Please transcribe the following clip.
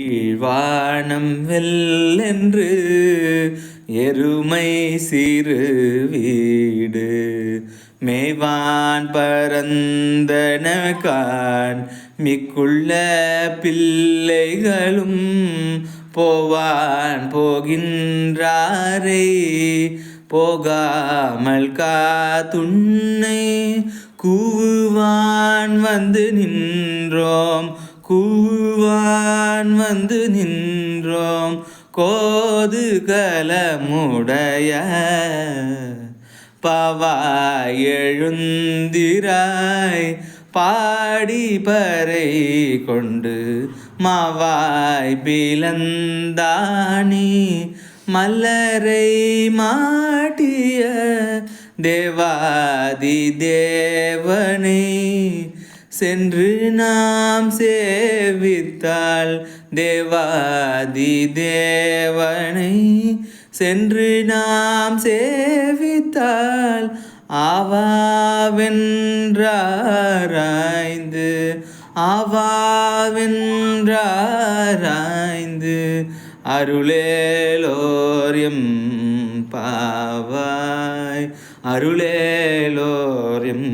கீழ்வானம் வெல்லென்று எருமை சிறு வீடு. மேவான் பரந்தனகான் மிக்குள்ள பிள்ளைகளும் போவான் போகின்றாரே. போகாமல் காத்துன்னை கூவான் வந்து நின்றோம். கூவான் வந்து நின்றோம். கோது கலமுடைய பவாய் எழுந்திராய். பாடி பறை கொண்டு மாவாய் பிளந்தானி. மலரை மாட்டிய தேவாதி தேவனை. சென்று நாம் சேவித்தால் தேவாதி தேவனை. சென்று நாம் சேவித்தால் ஆவாவென்றாராய்ந்து ஆவாவென்றாராய்ந்து அருளேலோரியம் பாவாய். அருளேலோரியம்